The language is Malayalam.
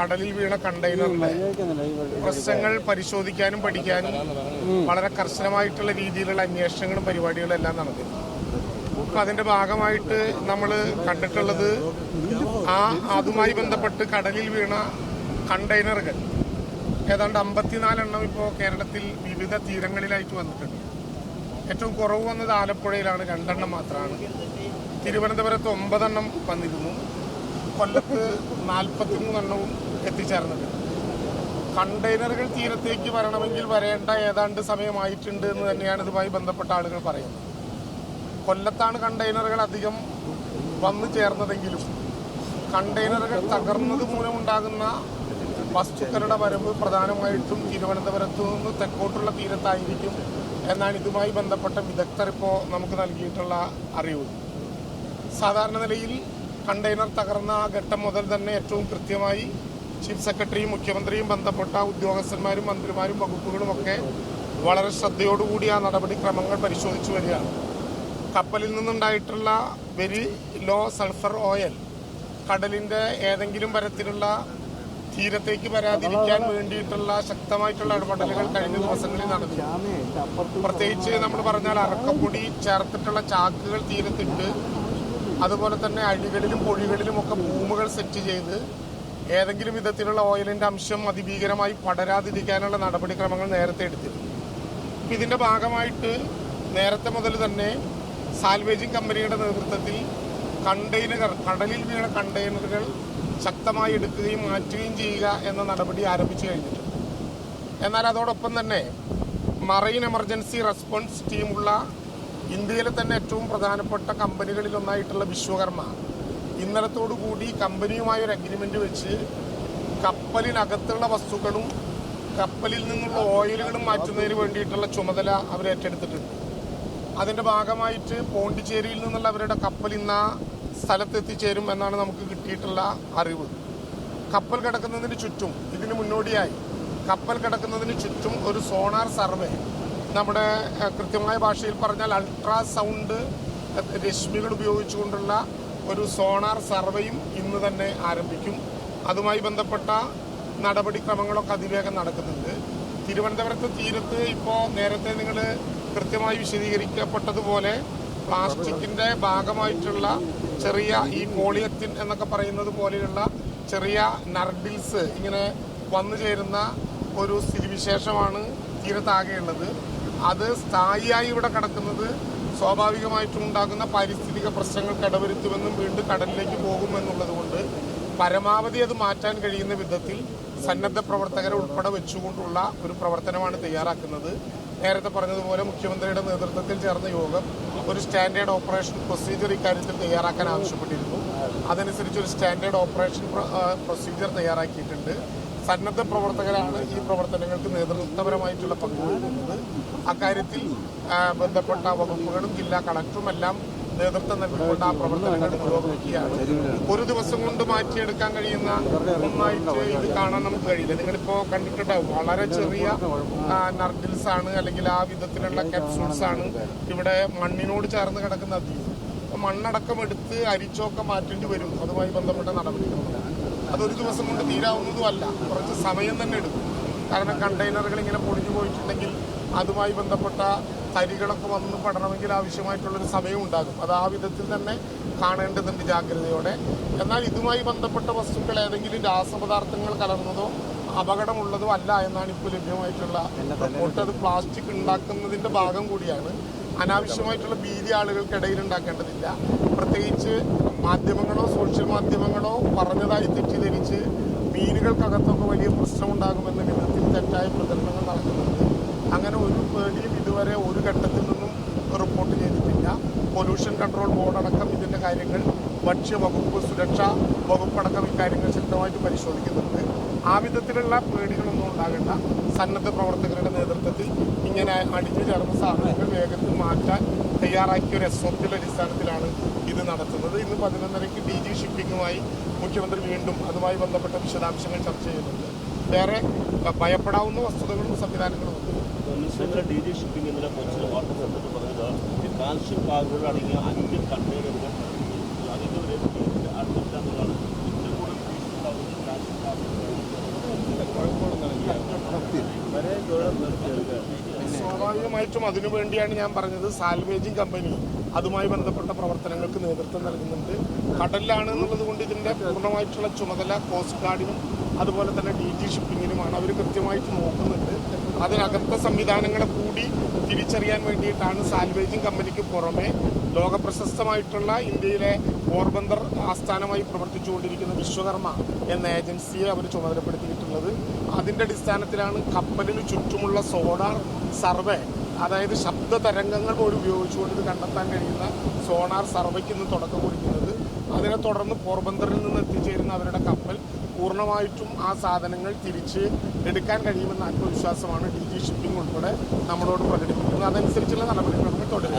കടലിൽ വീണ കണ്ടെയ്നറിലെ പ്രശ്നങ്ങൾ പരിശോധിക്കാനും പഠിക്കാനും വളരെ കർശനമായിട്ടുള്ള രീതിയിലുള്ള അന്വേഷണങ്ങളും പരിപാടികളും എല്ലാം നടന്നിരുന്നു. അപ്പൊ അതിന്റെ ഭാഗമായിട്ട് നമ്മൾ കണ്ടിട്ടുള്ളത് ആ അതുമായി ബന്ധപ്പെട്ട് കടലിൽ വീണ കണ്ടെയ്നറുകൾ ഏതാണ്ട് അമ്പത്തിനാലെണ്ണം ഇപ്പോൾ കേരളത്തിൽ വിവിധ തീരങ്ങളിലായിട്ട് വന്നിട്ടുണ്ട്. ഏറ്റവും കുറവ് വന്നത് ആലപ്പുഴയിലാണ് രണ്ടെണ്ണം മാത്രമാണ്. തിരുവനന്തപുരത്ത് ഒമ്പതെണ്ണം വന്നിരുന്നു. കൊല്ലത്ത് നാൽപ്പത്തി മൂന്നെണ്ണവും എത്തിച്ചേർന്നത്. കണ്ടെയ്നറുകൾ തീരത്തേക്ക് വരണമെങ്കിൽ വരേണ്ട ഏതാണ്ട് സമയമായിട്ടുണ്ട് എന്ന് തന്നെയാണ് ഇതുമായി ബന്ധപ്പെട്ട ആളുകൾ പറയുന്നത്. കൊല്ലത്താണ് കണ്ടെയ്നറുകൾ അധികം വന്നു ചേർന്നതെങ്കിലും കണ്ടെയ്നറുകൾ തകർന്നത് മൂലമുണ്ടാകുന്ന വസ്തുക്കളുടെ വരവ് പ്രധാനമായിട്ടും തിരുവനന്തപുരത്തു നിന്ന് തെക്കോട്ടുള്ള തീരത്തായിരിക്കും എന്നാണ് ഇതുമായി ബന്ധപ്പെട്ട വിദഗ്ധർ ഇപ്പോൾ നമുക്ക് നൽകിയിട്ടുള്ള അറിവ്. സാധാരണ നിലയിൽ കണ്ടെയ്നർ തകർന്ന ആ ഘട്ടം മുതൽ തന്നെ ഏറ്റവും കൃത്യമായി ചീഫ് സെക്രട്ടറിയും മുഖ്യമന്ത്രിയും ബന്ധപ്പെട്ട ഉദ്യോഗസ്ഥന്മാരും മന്ത്രിമാരും വകുപ്പുകളും ഒക്കെ വളരെ ശ്രദ്ധയോടുകൂടി ആ നടപടിക്രമങ്ങൾ പരിശോധിച്ചു വരികയാണ്. കപ്പലിൽ നിന്നുണ്ടായിട്ടുള്ള വെരി ലോ സൾഫർ ഓയിൽ കടലിന്റെ ഏതെങ്കിലും തരത്തിലുള്ള തീരത്തേക്ക് വരാതിരിക്കാൻ വേണ്ടിയിട്ടുള്ള ശക്തമായിട്ടുള്ള ഇടപെടലുകൾ കഴിഞ്ഞ ദിവസങ്ങളിൽ നടന്നു. പ്രത്യേകിച്ച് നമ്മൾ പറഞ്ഞാൽ അറക്കപ്പൊടി ചേർത്തിട്ടുള്ള ചാക്കുകൾ തീരത്തിട്ട് അതുപോലെ തന്നെ അഴികളിലും പൊഴികളിലും ഒക്കെ ഭൂമുകൾ സെറ്റ് ചെയ്ത് ഏതെങ്കിലും വിധത്തിലുള്ള ഓയിലിന്റെ അംശം അതിഭീകരമായി പടരാതിരിക്കാനുള്ള നടപടിക്രമങ്ങൾ നേരത്തെ എടുത്തിരുന്നു. അപ്പം ഭാഗമായിട്ട് നേരത്തെ മുതൽ തന്നെ സാൽവേജിംഗ് കമ്പനിയുടെ നേതൃത്വത്തിൽ കണ്ടെയ്നറുകൾ കടലിൽ വീണ കണ്ടെയ്നറുകൾ ശക്തമായി എടുക്കുകയും മാറ്റുകയും ചെയ്യുക എന്ന നടപടി ആരംഭിച്ചു കഴിഞ്ഞിട്ടുണ്ട്. എന്നാൽ അതോടൊപ്പം തന്നെ മറൈൻ എമർജൻസി റെസ്പോൺസ് ടീമുള്ള ഇന്ത്യയിലെ തന്നെ ഏറ്റവും പ്രധാനപ്പെട്ട കമ്പനികളിലൊന്നായിട്ടുള്ള വിശ്വകർമ്മ ഇന്നലത്തോടു കൂടി കമ്പനിയുമായി ഒരു അഗ്രിമെന്റ് വെച്ച് കപ്പലിനകത്തുള്ള വസ്തുക്കളും കപ്പലിൽ നിന്നുള്ള ഓയിലുകളും മാറ്റുന്നതിന് വേണ്ടിയിട്ടുള്ള ചുമതല അവർ ഏറ്റെടുത്തിട്ടുണ്ട്. അതിന്റെ ഭാഗമായിട്ട് പോണ്ടിച്ചേരിയിൽ നിന്നുള്ള അവരുടെ കപ്പൽ ഇന്ന സ്ഥലത്ത് എത്തിച്ചേരും എന്നാണ് നമുക്ക് കിട്ടിയിട്ടുള്ള അറിവ്. കപ്പൽ കിടക്കുന്നതിന് ചുറ്റും ഇതിന് മുന്നോടിയായി കപ്പൽ കിടക്കുന്നതിന് ചുറ്റും ഒരു സോണാർ സർവേ നമ്മുടെ കൃത്യമായ ഭാഷയിൽ പറഞ്ഞാൽ അൾട്രാസൗണ്ട് രശ്മികൾ ഉപയോഗിച്ചുകൊണ്ടുള്ള ഒരു സോണാർ സർവേയും ഇന്ന് തന്നെ ആരംഭിക്കും. അതുമായി ബന്ധപ്പെട്ട നടപടിക്രമങ്ങളൊക്കെ അതിവേഗം നടക്കുന്നുണ്ട്. തിരുവനന്തപുരത്ത് തീരത്ത് ഇപ്പോൾ നേരത്തെ നിങ്ങൾ കൃത്യമായി വിശദീകരിക്കപ്പെട്ടതുപോലെ പ്ലാസ്റ്റിക്കിന്റെ ഭാഗമായിട്ടുള്ള ചെറിയ ഈ പോളിയത്തിൻ എന്നൊക്കെ പറയുന്നത് പോലെയുള്ള ചെറിയ നർഡിൽസ് ഇങ്ങനെ വന്നു ചേരുന്ന ഒരു സ്ഥിതിവിശേഷമാണ് തീരത്താകെയുള്ളത്. അത് സ്ഥായിയായി ഇവിടെ കിടക്കുന്നത് സ്വാഭാവികമായിട്ടും ഉണ്ടാകുന്ന പാരിസ്ഥിതിക പ്രശ്നങ്ങൾ കടവരുത്തുമെന്നും വീണ്ടും കടലിലേക്ക് പോകുമെന്നുള്ളത് കൊണ്ട് പരമാവധി അത് മാറ്റാൻ കഴിയുന്ന വിധത്തിൽ സന്നദ്ധ പ്രവർത്തകരെ ഉൾപ്പെടെ വെച്ചുകൊണ്ടുള്ള ഒരു പ്രവർത്തനമാണ് തയ്യാറാക്കുന്നത്. നേരത്തെ പറഞ്ഞതുപോലെ മുഖ്യമന്ത്രിയുടെ നേതൃത്വത്തിൽ ചേർന്ന യോഗം ഒരു സ്റ്റാൻഡേർഡ് ഓപ്പറേഷൻ പ്രൊസീജിയർ ഇക്കാര്യത്തിൽ തയ്യാറാക്കാൻ ആവശ്യപ്പെട്ടിരുന്നു. അതനുസരിച്ച് ഒരു സ്റ്റാൻഡേർഡ് ഓപ്പറേഷൻ പ്ര- പ്രൊസീജിയർ തയ്യാറാക്കിയിട്ടുണ്ട്. സന്നദ്ധ പ്രവർത്തകരാണ് ഈ പ്രവർത്തനങ്ങൾക്ക് നേതൃത്വപരമായിട്ടുള്ള പങ്ക് വഹിക്കുന്നത് അക്കാര്യത്തിൽ ബന്ധപ്പെട്ട വകുപ്പുകളും ജില്ലാ കളക്ടറും എല്ലാം നേതൃത്വം നൽകിക്കൊണ്ട് ആ പ്രവർത്തനങ്ങൾ പുരോഗമിക്കുകയാണ്. ഒരു ദിവസം കൊണ്ട് മാറ്റിയെടുക്കാൻ കഴിയുന്ന ഒന്നായിട്ട് ഇത് കാണാൻ നമുക്ക് കഴിയില്ല. നിങ്ങളിപ്പോ കണ്ടിട്ടുണ്ടാവും വളരെ ചെറിയ നർഡിൽസ് ആണ് അല്ലെങ്കിൽ ആ വിധത്തിലുള്ള കെപ്സൂൾസ് ആണ് ഇവിടെ മണ്ണിനോട് ചേർന്ന് കിടക്കുന്ന മണ്ണടക്കം എടുത്ത് അരിച്ചൊക്കെ മാറ്റേണ്ടി വരും. അതുമായി ബന്ധപ്പെട്ട നടപടികൾ അതൊരു ദിവസം കൊണ്ട് തീരാവുന്നതുമല്ല. കുറച്ച് സമയം തന്നെ എടുക്കും. കാരണം കണ്ടെയ്നറുകൾ ഇങ്ങനെ പൊടിഞ്ഞു പോയിട്ടുണ്ടെങ്കിൽ അതുമായി ബന്ധപ്പെട്ട തരികളൊക്കെ വന്ന് പെടണമെങ്കിൽ ആവശ്യമായിട്ടുള്ളൊരു സമയം ഉണ്ടാകും. അത് ആ വിധത്തിൽ തന്നെ കാണേണ്ടതുണ്ട് ജാഗ്രതയോടെ. എന്നാൽ ഇതുമായി ബന്ധപ്പെട്ട വസ്തുക്കൾ ഏതെങ്കിലും രാസപദാർത്ഥങ്ങൾ കലർന്നതോ അപകടമുള്ളതോ അല്ല എന്നാണ് ഇപ്പോൾ ലഭ്യമായിട്ടുള്ള റിപ്പോർട്ട്. അത് പ്ലാസ്റ്റിക് ഉണ്ടാക്കുന്നതിന്റെ ഭാഗം കൂടിയാണ്. അനാവശ്യമായിട്ടുള്ള ഭീതി ആളുകൾക്കിടയിൽ ഉണ്ടാക്കേണ്ടതില്ല. പ്രത്യേകിച്ച് മാധ്യമങ്ങളോ സോഷ്യൽ മാധ്യമങ്ങളോ പറഞ്ഞതായി തെറ്റിദ്ധരിച്ച് മീനുകൾക്കകത്തൊക്കെ വലിയ പ്രശ്നമുണ്ടാകുമെന്ന വിധത്തിൽ തെറ്റായ പ്രചരണങ്ങൾ നടക്കുന്നുണ്ട്. അങ്ങനെ ഒരു പേടിയും ഇതുവരെ ഒരു ഘട്ടത്തിൽ നിന്നും റിപ്പോർട്ട് ചെയ്തിട്ടില്ല. പൊല്യൂഷൻ കൺട്രോൾ ബോർഡ് അടക്കം ഇതിന്റെ കാര്യങ്ങൾ ഭക്ഷ്യവകുപ്പ് സുരക്ഷാ വകുപ്പടക്കം ഇക്കാര്യങ്ങൾ ശക്തമായിട്ട് പരിശോധിക്കുന്നുണ്ട്. ആ വിധത്തിലുള്ള പേടികളൊന്നും ഉണ്ടാകേണ്ട. സന്നദ്ധ പ്രവർത്തകരുടെ നേതൃത്വത്തിൽ ഇങ്ങനെ അടിഞ്ഞു ചേർന്ന സാധനങ്ങൾ വേഗത്തിൽ മാറ്റാൻ തയ്യാറാക്കിയ ഒരു എസ് ഒ പിയുടെ അടിസ്ഥാനത്തിലാണ് ഇത് നടത്തുന്നത്. ഇന്ന് പതിനൊന്നരയ്ക്ക് ഡി ജി ഷിപ്പിങ്ങുമായി മുഖ്യമന്ത്രി വീണ്ടും അതുമായി ബന്ധപ്പെട്ട വിശദാംശങ്ങൾ ചർച്ച ചെയ്യുന്നുണ്ട്. വേറെ ഭയപ്പെടാവുന്ന വസ്തുതകളും സംവിധാനങ്ങളും ഉണ്ട്. അഞ്ച് ഏറ്റവും കൂടുതൽ ഭീഷണിയുണ്ടാകുന്നത് കാൽഷ്യം കാർഡുകൾ സ്വാഭാവികമായിട്ടും അതിനു വേണ്ടിയാണ് ഞാൻ പറഞ്ഞത് സാൽവേജിങ് കമ്പനി അതുമായി ബന്ധപ്പെട്ട പ്രവർത്തനങ്ങൾക്ക് നേതൃത്വം നൽകുന്നുണ്ട്. കടലിലാണ് എന്നുള്ളത് കൊണ്ട് ഇതിന്റെ പൂർണമായിട്ടുള്ള ചുമതല കോസ്റ്റ് ഗാർഡിനും അതുപോലെ തന്നെ ഡി ജി ഷിപ്പിങ്ങിനുമാണ് അവർ കൃത്യമായിട്ട് നോക്കുന്നുണ്ട്. അതിനകത്തെ സംവിധാനങ്ങളെ കൂടി തിരിച്ചറിയാൻ വേണ്ടിയിട്ടാണ് സാൽവേജിങ് കമ്പനിക്ക് പുറമെ ലോകപ്രശസ്തമായിട്ടുള്ള ഇന്ത്യയിലെ പോർബന്ദർ ആസ്ഥാനമായി പ്രവർത്തിച്ചുകൊണ്ടിരിക്കുന്ന വിശ്വകർമ്മ എന്ന ഏജൻസിയെ അവർ ചുമതലപ്പെടുത്തിയിട്ടുള്ളത്. അതിന്റെ അടിസ്ഥാനത്തിലാണ് കപ്പലിന് ചുറ്റുമുള്ള സോഡാർ സർവേ അതായത് ശബ്ദ തരംഗങ്ങൾ പോലും ഉപയോഗിച്ചുകൊണ്ട് ഇത് കണ്ടെത്താൻ കഴിയുന്ന സോണാർ സർവേക്ക് ഇന്ന് തുടക്കം കുറിക്കുന്നത്. അതിനെ തുടർന്ന് പോർബന്തറിൽ നിന്ന് എത്തിച്ചേരുന്ന അവരുടെ കപ്പൽ പൂർണമായിട്ടും ആ സാധനങ്ങൾ തിരിച്ച് എടുക്കാൻ കഴിയുമെന്ന ആത്മവിശ്വാസമാണ് ഡി ജി ഷിപ്പിംഗ് ഉൾപ്പെടെ നമ്മളോട് പ്രകടിപ്പിക്കുന്നത്. അതനുസരിച്ചുള്ള നടപടിക്രമങ്ങൾ തുടരും.